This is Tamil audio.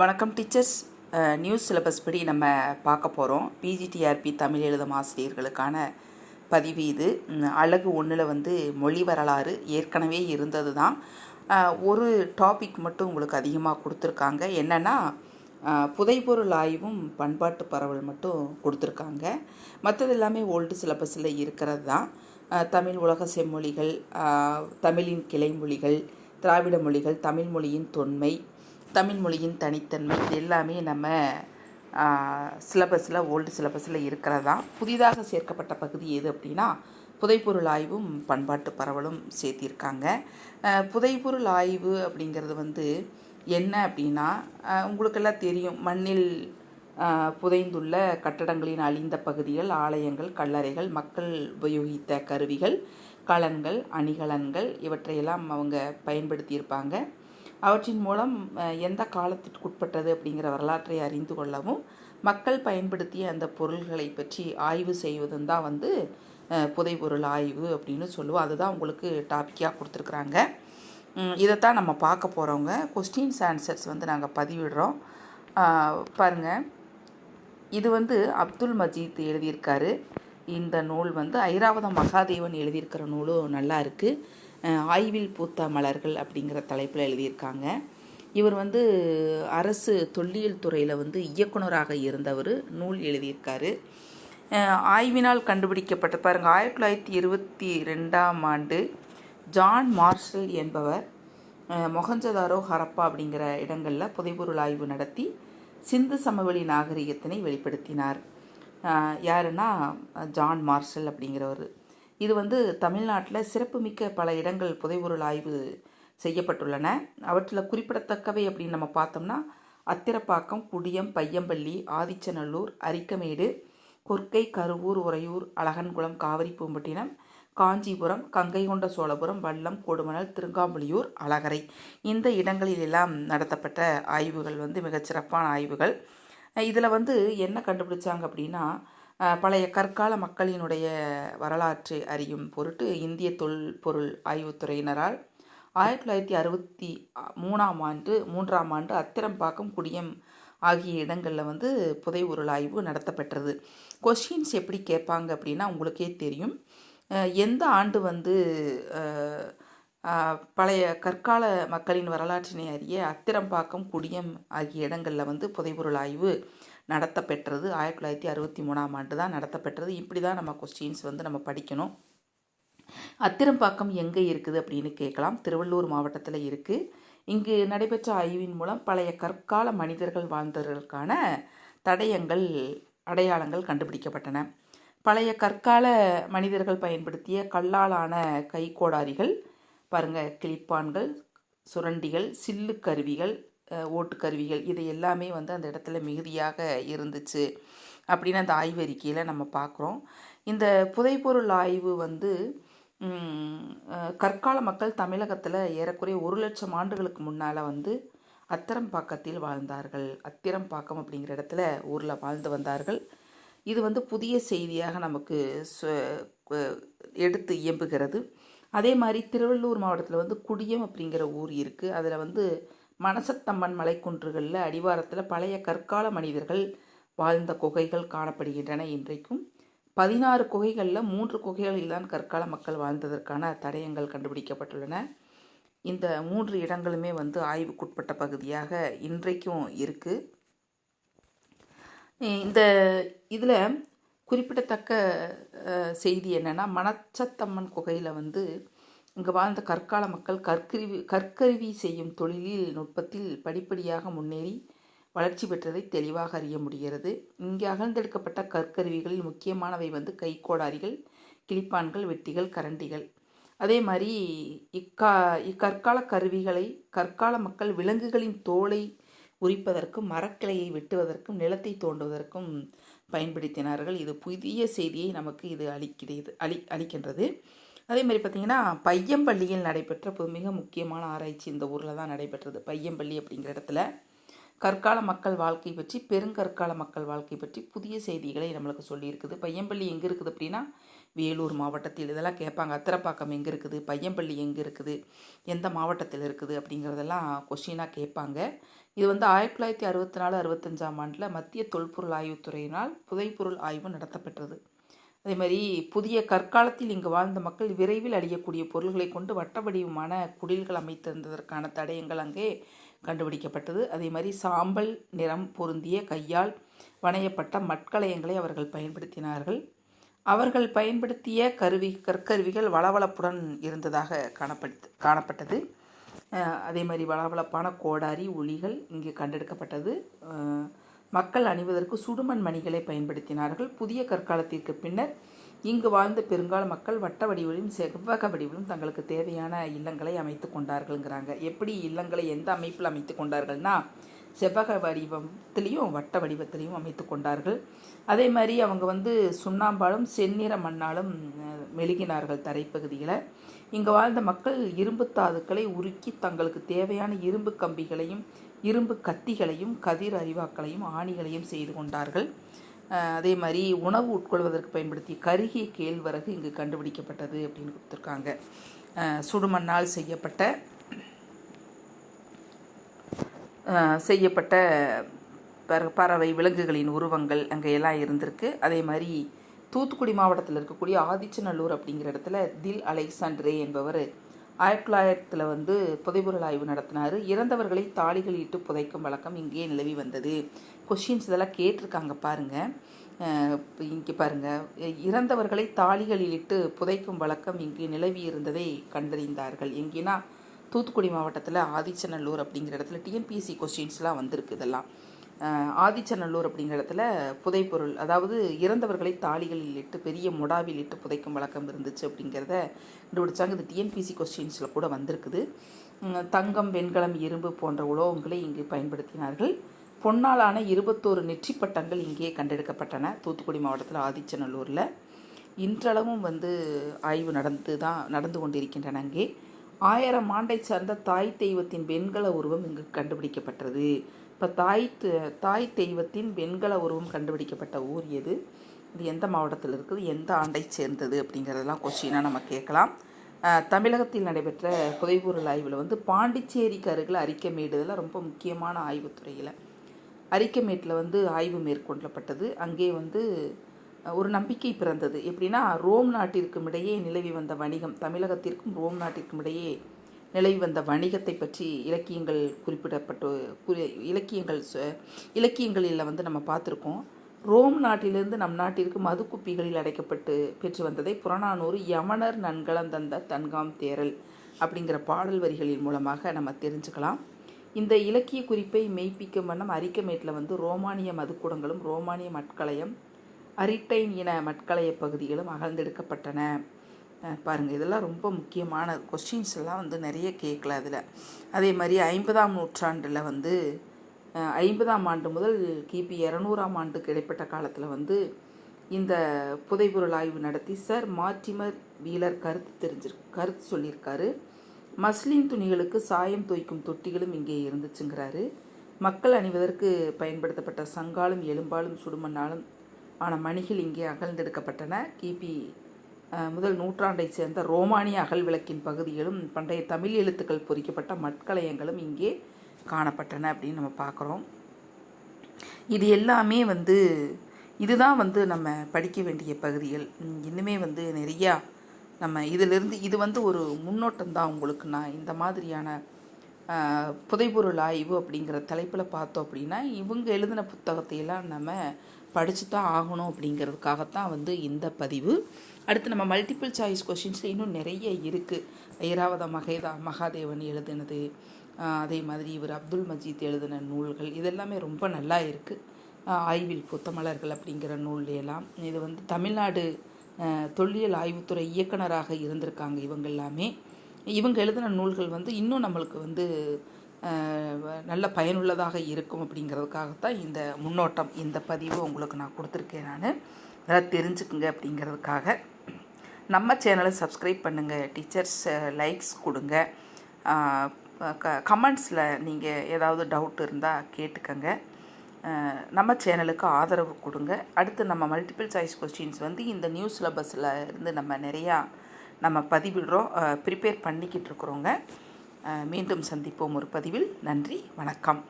வணக்கம் டீச்சர்ஸ். நியூஸ் சிலபஸ் படி நம்ம பார்க்க போகிறோம் பிஜிடிஆர்பி தமிழ் எழுதும் ஆசிரியர்களுக்கான பதிவு இது. அழகு ஒன்றில் வந்து மொழி வரலாறு ஏற்கனவே இருந்தது தான். ஒரு டாபிக் மட்டும் உங்களுக்கு அதிகமாக கொடுத்துருக்காங்க. என்னென்னா புதைப்பொருள் ஆய்வும் பண்பாட்டு பரவல் மட்டும் கொடுத்துருக்காங்க. மற்றது எல்லாமே ஓல்டு சிலபஸில் இருக்கிறது தான். தமிழ் உலக செம்மொழிகள் தமிழின் கிளைமொழிகள் திராவிட மொழிகள் தமிழ் மொழியின் தொன்மை தமிழ் மொழியின் தனித்தன்மை இது எல்லாமே நம்ம சிலபஸில் ஓல்டு சிலபஸில் இருக்கிறதா? புதிதாக சேர்க்கப்பட்ட பகுதி எது அப்படின்னா புதைப்பொருள் ஆய்வும் பண்பாட்டு பரவலும் சேர்த்திருக்காங்க. புதைப்பொருள் ஆய்வு அப்படிங்கிறது வந்து என்ன அப்படின்னா உங்களுக்கெல்லாம் தெரியும் மண்ணில் புதைந்துள்ள கட்டடங்களின் அழிந்த பகுதிகள் ஆலயங்கள் கல்லறைகள் மக்கள் உபயோகித்த கருவிகள் கலன்கள் அணிகலன்கள் இவற்றையெல்லாம் அவங்க பயன்படுத்தியிருப்பாங்க. அவற்றின் மூலம் எந்த காலத்திற்குட்பட்டது அப்படிங்கிற வரலாற்றை அறிந்து கொள்ளவும் மக்கள் பயன்படுத்திய அந்த பொருள்களை பற்றி ஆய்வு செய்வதும் தான் வந்து புதைபொருள் ஆய்வு அப்படின்னு சொல்லுவோம். அதுதான் உங்களுக்கு டாப்பிக்காக கொடுத்துருக்குறாங்க. இதைத்தான் நம்ம பார்க்க போகிறவங்க கொஸ்டின்ஸ் ஆன்சர்ஸ் வந்து நாங்கள் பதிவிடுறோம். பாருங்கள் இது வந்து அப்துல் மஜீத் எழுதியிருக்காரு. இந்த நூல் வந்து ஐராவதம் மகாதேவன் எழுதியிருக்கிற நூலும் நல்லா இருக்குது ஆய்வில் பூத்த மலர்கள் அப்படிங்கிற தலைப்பில் எழுதியிருக்காங்க. இவர் வந்து அரசு தொல்லியல் துறையில் வந்து இயக்குனராக இருந்தவர் நூல் எழுதியிருக்காரு. ஆய்வினால் கண்டுபிடிக்கப்பட்ட பாருங்கள் ஆயிரத்தி தொள்ளாயிரத்தி இருபத்தி ரெண்டாம் ஆண்டு ஜான் மார்ஷல் என்பவர் மொஹஞ்சதாரோ ஹரப்பா அப்படிங்கிற இடங்களில் புதைபொருள் ஆய்வு நடத்தி சிந்து சமவெளி நாகரிகத்தினை வெளிப்படுத்தினார். யாருன்னா ஜான் மார்ஷல் அப்படிங்கிறவர். இது வந்து தமிழ்நாட்டில் சிறப்புமிக்க பல இடங்கள் புதைபொருள் ஆய்வு செய்யப்பட்டுள்ளன. அவற்றில் குறிப்பிடத்தக்கவை அப்படின்னு நம்ம பார்த்தோம்னா அத்திரப்பாக்கம் குடியம் பையம்பள்ளி ஆதிச்சநல்லூர் அரிக்கமேடு கொர்க்கை கருவூர் உறையூர் அழகன்குளம் காவிரி பூம்பட்டினம் காஞ்சிபுரம் கங்கை கொண்ட சோழபுரம் வல்லம் கொடுமணல் திருங்காம்புலியூர் அழகரை. இந்த இடங்களில் எல்லாம் நடத்தப்பட்ட ஆய்வுகள் வந்து மிகச்சிறப்பான ஆய்வுகள். இதில் வந்து என்ன கண்டுபிடிச்சாங்க அப்படின்னா பழைய கற்கால மக்களினுடைய வரலாற்றை அறியும் பொருட்டு இந்திய தொல்பொருள் ஆய்வுத்துறையினரால் ஆயிரத்தி தொள்ளாயிரத்தி அறுபத்தி மூணாம் ஆண்டு மூன்றாம் ஆண்டு அத்திரம்பாக்கம் குடியம் ஆகிய இடங்களில் வந்து புதையுருள் ஆய்வு நடத்தப்பெற்றது. கொஷின்ஸ் எப்படி கேட்பாங்க அப்படின்னா உங்களுக்கே தெரியும். எந்த ஆண்டு வந்து பழைய கற்கால மக்களின் வரலாற்றினை அறிய அத்திரம்பாக்கம் குடியம் ஆகிய இடங்களில் வந்து புதைபொருள் ஆய்வு நடத்தப்பெற்றது. ஆயிரத்தி தொள்ளாயிரத்தி அறுபத்தி மூணாம் ஆண்டு தான் நடத்தப்பெற்றது. இப்படி தான் நம்ம கொஸ்டின்ஸ் வந்து நம்ம படிக்கணும். அத்திரம்பாக்கம் எங்கே இருக்குது அப்படின்னு கேட்கலாம். திருவள்ளூர் மாவட்டத்தில் இருக்குது இங்கு நடைபெற்ற ஆய்வின் மூலம் பழைய கற்கால மனிதர்கள் வாழ்ந்தவர்களுக்கான தடயங்கள் அடையாளங்கள் கண்டுபிடிக்கப்பட்டன. பழைய கற்கால மனிதர்கள் பயன்படுத்திய கல்லாலான கைக்கோடாரிகள் பாருங்கள் கிளிப்பான்கள் சுரண்டிகள் சில்லு கருவிகள் ஓட்டுக்கருவிகள். இது எல்லாமே வந்து அந்த இடத்துல மிகுதியாக இருந்துச்சு. அப்படின்னு அந்த ஆய்வறிக்கையில் நம்ம பார்க்குறோம் இந்த புதைப்பொருள் ஆய்வு வந்து கற்கால மக்கள் தமிழகத்தில் ஏறக்குறைய ஒரு லட்சம் ஆண்டுகளுக்கு முன்னால் வந்து அத்திரம்பாக்கத்தில் வாழ்ந்தார்கள். அத்திரம்பாக்கம் அப்படிங்கிற இடத்துல ஊரில் வாழ்ந்து வந்தார்கள். இது வந்து புதிய செய்தியாக நமக்கு எடுத்து இயம்புகிறது. அதே மாதிரி திருவள்ளூர் மாவட்டத்தில் வந்து குடியம் அப்படிங்கிற ஊர் இருக்குது அதில் வந்து மணசத்தம்மன் மலைக்குன்றுகளில் அடிவாரத்தில் பழைய கற்கால மனிதர்கள் வாழ்ந்த குகைகள் காணப்படுகின்றன இன்றைக்கும். பதினாறு குகைகளில் மூன்று குகைகளில் தான் கற்கால மக்கள் வாழ்ந்ததற்கான தடயங்கள் கண்டுபிடிக்கப்பட்டுள்ளன. இந்த மூன்று இடங்களுமே வந்து ஆய்வுக்குட்பட்ட பகுதியாக இன்றைக்கும் இருக்குது இந்த இதில் குறிப்பிடத்தக்க செய்தி என்னென்னா மணச்சத்தம்மன் குகையில் வந்து இங்கு வாழ்ந்த கற்கால மக்கள் கற்கருவி கற்கருவி செய்யும் தொழிலில் நுட்பத்தில் படிப்படியாக முன்னேறி வளர்ச்சி பெற்றதை தெளிவாக அறிய முடிகிறது. இங்கே அகழ்ந்தெடுக்கப்பட்ட கற்கருவிகளில் முக்கியமானவை வந்து கைக்கோடாரிகள் கிளிப்பான்கள் வெட்டிகள் கரண்டிகள். அதே மாதிரி இக்கா இக்கற்கால கருவிகளை கற்கால மக்கள் விலங்குகளின் தோலை உரிப்பதற்கும் மரக்கிளையை வெட்டுவதற்கும் நிலத்தை தோண்டுவதற்கும் பயன்படுத்தினார்கள். இது புதிய செய்தியை நமக்கு இது அளிக்கிறது அளி அளிக்கின்றது. அதே மாதிரி பார்த்திங்கன்னா பையம்பள்ளியில் நடைபெற்ற பொது மிக முக்கியமான ஆராய்ச்சி இந்த ஊரில் தான் நடைபெற்றது. பையம்பள்ளி அப்படிங்கிற இடத்துல கற்கால மக்கள் வாழ்க்கை பற்றி பெருங்கற்கால மக்கள் வாழ்க்கை பற்றி புதிய செய்திகளை நம்மளுக்கு சொல்லியிருக்குது. பையம்பள்ளி எங்கே இருக்குது அப்படின்னா வேலூர் மாவட்டத்தில். இதெல்லாம் கேட்பாங்க அத்திரப்பாக்கம் எங்கே இருக்குது? பையம்பள்ளி எங்கே இருக்குது? எந்த மாவட்டத்தில் இருக்குது? அப்படிங்கிறதெல்லாம் கொஷினாக கேட்பாங்க. இது வந்து ஆயிரத்தி தொள்ளாயிரத்தி அறுபத்தி நாலு அறுபத்தஞ்சாம் ஆண்டில் மத்திய தொல்பொருள் ஆய்வுத்துறையினால் புதைப்பொருள் ஆய்வு நடத்தப்பட்டது அதே மாதிரி புதிய கற்காலத்தில் இங்கு வாழ்ந்த மக்கள் விரைவில் அழியக்கூடிய பொருள்களை கொண்டு வட்ட வடிவமான குடில்கள் அமைத்திருந்ததற்கான தடயங்கள் அங்கே கண்டுபிடிக்கப்பட்டது. அதே மாதிரி சாம்பல் நிறம் பொருந்திய கையால் வணையப்பட்ட மட்கலயங்களை அவர்கள் பயன்படுத்தினார்கள். அவர்கள் பயன்படுத்திய கருவி கற்கருவிகள் வளவளப்புடன் இருந்ததாக காணப்பட்டு காணப்பட்டது. அதே மாதிரி வளவளப்பான கோடாரி ஒளிகள் இங்கே கண்டெடுக்கப்பட்டது. மக்கள் அணிவதற்கு சுடுமண் மணிகளை பயன்படுத்தினார்கள். புதிய கற்காலத்திற்கு பின்னர் இங்கு வாழ்ந்த பெருங்கால மக்கள் வட்ட வடிவிலும் செவ்வக வடிவிலும் தங்களுக்கு தேவையான இல்லங்களை அமைத்து கொண்டார்கள்ங்கிறாங்க. எப்படி இல்லங்களை எந்த அமைப்பில் அமைத்து கொண்டார்கள்னா செவ்வக வடிவத்திலையும் வட்ட வடிவத்திலையும் அமைத்து கொண்டார்கள். அதே மாதிரி அவங்க வந்து சுண்ணாம்பாலும் செந்நிற மண்ணாலும் மெழுகினார்கள் தரைப்பகுதியில். இங்கு வாழ்ந்த மக்கள் இரும்பு தாதுக்களை உருக்கி தங்களுக்கு தேவையான இரும்பு கம்பிகளையும் இரும்பு கத்திகளையும் கதிர் அறிவாக்களையும் ஆணிகளையும் செய்து கொண்டார்கள். அதே மாதிரி உணவு உட்கொள்வதற்கு பயன்படுத்திய கருகிய கேழ்வரகு இங்கு கண்டுபிடிக்கப்பட்டது அப்படின்னு கொடுத்துருக்காங்க. சுடுமண்ணால் செய்யப்பட்ட செய்யப்பட்ட பறவை விலங்குகளின் உருவங்கள் அங்கே எல்லாம் இருந்திருக்கு. அதே மாதிரி தூத்துக்குடி மாவட்டத்தில் இருக்கக்கூடிய ஆதிச்சநல்லூர் அப்படிங்கிற இடத்துல தில் அலெக்சாண்ட்ரே என்பவர் ஆயிரத்தி தொள்ளாயிரத்தில் வந்து புதைபொருள் ஆய்வு நடத்தினார். இறந்தவர்களை தாலிகள் இட்டு புதைக்கும் வழக்கம் இங்கே நிலவி வந்தது. கொஷின்ஸ் இதெல்லாம் கேட்டிருக்காங்க பாருங்கள் இங்கே பாருங்கள் இறந்தவர்களை தாலிகளில் இட்டு புதைக்கும் வழக்கம் இங்கு நிலவி இருந்ததை கண்டறிந்தார்கள். எங்கேனா தூத்துக்குடி மாவட்டத்தில் ஆதிச்சநல்லூர் அப்படிங்கிற இடத்துல டிஎன்பிஎஸ்சி கொஸ்டின்ஸ்லாம் வந்திருக்கு இதெல்லாம். ஆதிச்சநல்லூர் அப்படிங்கிற இடத்துல புதைப்பொருள் அதாவது இறந்தவர்களை தாலிகளில் இட்டு பெரிய மொடாவில் இட்டு புதைக்கும் வழக்கம் இருந்துச்சு அப்படிங்கிறத கண்டுபிடிச்சாங்க. இது டிஎன்பிசி கொஸ்டின்ஸில் கூட வந்திருக்குது. தங்கம் வெண்கலம் இரும்பு போன்ற உலோகங்களை இங்கு பயன்படுத்தினார்கள். பொன்னாலான இருபத்தோரு நெற்றி பட்டங்கள் இங்கே கண்டெடுக்கப்பட்டன தூத்துக்குடி மாவட்டத்தில் ஆதிச்சநல்லூரில். இன்றளவும் வந்து ஆய்வு நடந்து தான் நடந்து கொண்டிருக்கின்றன அங்கே. ஆயிரம் ஆண்டை சார்ந்த தாய் தெய்வத்தின் வெண்கல உருவம் இங்கு கண்டுபிடிக்கப்பட்டது. இப்போ தாய் தாய் தெய்வத்தின் வெண்கல உருவம் கண்டுபிடிக்கப்பட்ட ஊர் எது? இது எந்த மாவட்டத்தில் இருக்குது? எந்த ஆண்டை சேர்ந்தது? அப்படிங்கிறதெல்லாம் கொஸ்டினாக நம்ம கேட்கலாம். தமிழகத்தில் நடைபெற்ற புதைபொருள் ஆய்வில் வந்து பாண்டிச்சேரிக்கு அருகில் அரிக்கமேடு ரொம்ப முக்கியமான ஆய்வுத்துறையில் அரிக்கமேட்டில் வந்து ஆய்வு மேற்கொள்ளப்பட்டது. அங்கே வந்து ஒரு நம்பிக்கை பிறந்தது. எப்படின்னா ரோம் நாட்டிற்கும் இடையே நிலவி வந்த வணிகம் தமிழகத்திற்கும் ரோம் நாட்டிற்கும் இடையே நிலை வந்த வணிகத்தை பற்றி இலக்கியங்கள் குறிப்பிடப்பட்டு குறி இலக்கியங்கள் இலக்கியங்களில் வந்து நம்ம பார்த்துருக்கோம். ரோம் நாட்டிலிருந்து நம் நாட்டிற்கு மது குப்பிகளில் அடைக்கப்பட்டு பெற்று வந்ததை புறநானூறு யமனர் நன்கலந்தந்த தன்காம் தேரல் அப்படிங்கிற பாடல் வரிகளின் மூலமாக நம்ம தெரிஞ்சுக்கலாம். இந்த இலக்கிய குறிப்பை மெய்ப்பிக்கும் வண்ணம் அரிக்கமேட்டில் வந்து ரோமானிய மதுக்கூடங்களும் ரோமானிய மட்களையம் அரிட்டைன் இன மட்களைய பகுதிகளும் அகழ்ந்தெடுக்கப்பட்டன. பாருங்கள் இதெல்லாம் ரொம்ப முக்கியமான கொஸ்டின்ஸ் எல்லாம் வந்து நிறைய கேட்கல அதில் அதே மாதிரி ஐம்பதாம் நூற்றாண்டில் வந்து ஐம்பதாம் ஆண்டு முதல் கிபி இரநூறாம் ஆண்டுக்கு இடைப்பட்ட காலத்தில் வந்து இந்த புதைபொருள் ஆய்வு நடத்தி சார் மார்டிமர் வீலர் கருத்து தெரிஞ்சிரு கருத்து சொல்லியிருக்காரு. மஸ்லின் துணிகளுக்கு சாயம் தோய்க்கும் தொட்டிகளும் இங்கே இருந்துச்சுங்கிறாரு. மக்கள் அணிவதற்கு பயன்படுத்தப்பட்ட சங்காலும் எலும்பாலும் சுடுமண்ணாலும் ஆன மணிகள் இங்கே அகழ்ந்தெடுக்கப்பட்டன. கிபி முதல் நூற்றாண்டை சேர்ந்த ரோமானிய அகல் விளக்கின் பகுதிகளும் பண்டைய தமிழ் எழுத்துக்கள் பொறிக்கப்பட்ட மட்கலயங்களும் இங்கே காணப்பட்டன அப்படின்னு நம்ம பார்க்குறோம். இது எல்லாமே வந்து இதுதான் வந்து நம்ம படிக்க வேண்டிய பகுதிகள். இன்னுமே வந்து நிறையா நம்ம இதிலிருந்து இது வந்து ஒரு முன்னோட்டம் தான் உங்களுக்கு நான் இந்த மாதிரியான புதைபொருள் ஆய்வு அப்படிங்கிற தலைப்பில் பார்த்தோம் அப்படின்னா இவங்க எழுதின புத்தகத்தையெல்லாம் நம்ம படித்து தான் ஆகணும் அப்படிங்கிறதுக்காகத்தான் வந்து இந்த பதிவு. அடுத்து நம்ம மல்டிபிள் சாய்ஸ் கொஷின்ஸில் இன்னும் நிறைய இருக்குது ஐராவத மகேதா மகாதேவன் எழுதினது அதே மாதிரி இவர் அப்துல் மஜீத் எழுதின நூல்கள் இதெல்லாமே ரொம்ப நல்லா இருக்குது ஆய்வில் புத்தமலர்கள் அப்படிங்கிற நூல்லையெல்லாம். இது வந்து தமிழ்நாடு தொல்லியல் ஆய்வுத்துறை இயக்குனராக இருந்திருக்காங்க இவங்க எல்லாமே. இவங்க எழுதின நூல்கள் வந்து இன்னும் நம்மளுக்கு வந்து நல்ல பயனுள்ளதாக இருக்கும் அப்படிங்கிறதுக்காகத்தான் இந்த முன்னோட்டம் இந்த பதிவு உங்களுக்கு நான் கொடுத்துருக்கேன் நான். அதெல்லாம் தெரிஞ்சுக்குங்க அப்படிங்கிறதுக்காக. நம்ம சேனலை சப்ஸ்கிரைப் பண்ணுங்கள் டீச்சர்ஸ் லைக்ஸ் கொடுங்க. க கமெண்ட்ஸில் நீங்கள் ஏதாவது டவுட் இருந்தால் கேட்டுக்கங்க. நம்ம சேனலுக்கு ஆதரவு கொடுங்க. அடுத்து நம்ம மல்டிபிள் சாய்ஸ் கொஸ்டின்ஸ் வந்து இந்த நியூஸ் சிலபஸில் இருந்து நம்ம நிறையா நம்ம பதிவிடுறோம் ப்ரிப்பேர் பண்ணிக்கிட்டு இருக்கிறோங்க. மீண்டும் சந்திப்போம் ஒரு பதிவில். நன்றி வணக்கம்.